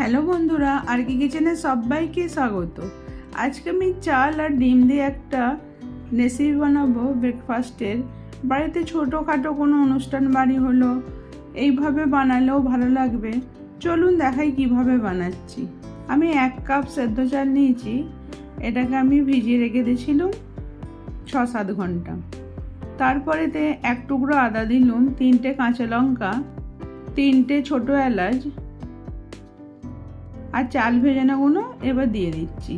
Hello বন্ধুরা আর কি কিচেনে সবাইকে স্বাগত। আজকে আমি চাল আর ডিম দিয়ে একটা রেসিপি বানাবো ব্রেকফাস্টের বাড়িতে ছোটোখাটো কোনো অনুষ্ঠান বাড়ি হলো, এইভাবে বানালেও ভালো লাগবে। চলুন দেখাই কীভাবে বানাচ্ছি। আমি এক কাপ সেদ্ধ চাল নিয়েছি, এটাকে আমি ভিজিয়ে রেখে দিয়েছিলাম ছ সাত ঘণ্টা। তারপরেতে এক টুকরো আদা দিলুম, তিনটে কাঁচা লঙ্কা, তিনটে ছোটো এলাচ আর চাল ভেজে ভেজানোগুলো এবার দিয়ে দিচ্ছি।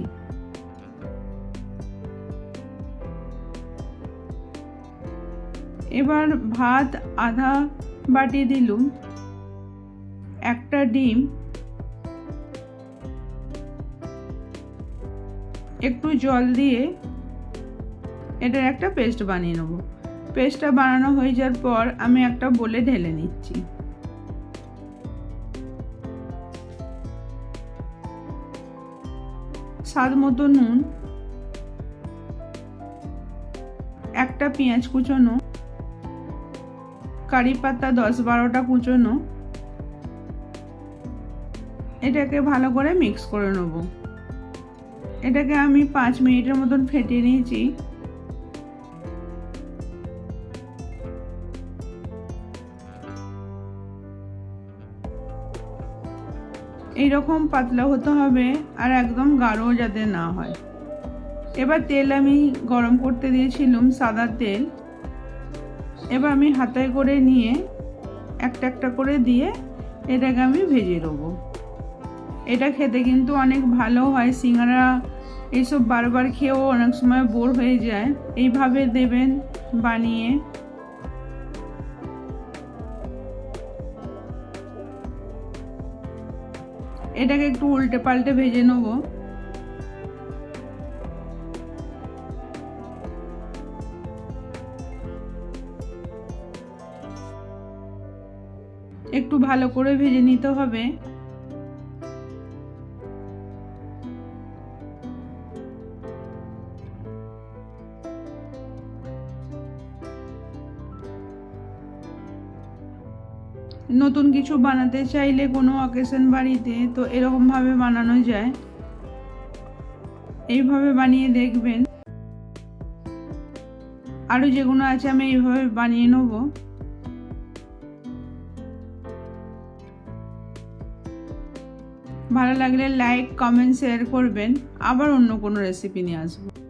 এবার ভাত আধা বাটি দিলুম, একটা ডিম, একটু জল দিয়ে এটার একটা পেস্ট বানিয়ে নেব। পেস্টটা বানানো হয়ে যাওয়ার পর আমি একটা বলে ঢেলে নিচ্ছি। স্বাদ মতো নুন, একটা পেঁয়াজ কুচোনো, কারি পাতা দশ বারোটা কুচোনো, এটাকে ভালো করে মিক্স করে নেব। এটাকে আমি পাঁচ মিনিটের মতন ফেটিয়ে নিয়েছি। এইরকম পাতলা হতে হবে আর একদম গাঢ় যাতে না হয়। এবার তেল আমি গরম করতে দিয়েছিলাম সাদা তেল। এবার আমি হাতায় করে নিয়ে একটা একটা করে দিয়ে এটাকে আমি ভেজে দেবো এটা খেতে কিন্তু অনেক ভালো হয়, সিঙ্গারা এইসব বারবার খেয়েও অনেক সময় বোর হয়ে যায়। এইভাবে দেবেন বানিয়ে। এটাকে একটু উল্টে পাল্টে ভেজে নেব। একটু ভালো করে ভেজে নিতে হবে। নতুন কিছু বানাতে চাইলে কোনো অকেশন বাড়িতে, তো এরকমভাবে বানানো যায়। এইভাবে বানিয়ে দেখবেন। আরও যেগুলো আছে আমি এইভাবে বানিয়ে নেব। ভালো লাগলে লাইক কমেন্ট শেয়ার করবেন। আবার অন্য কোনো রেসিপি নিয়ে আসব।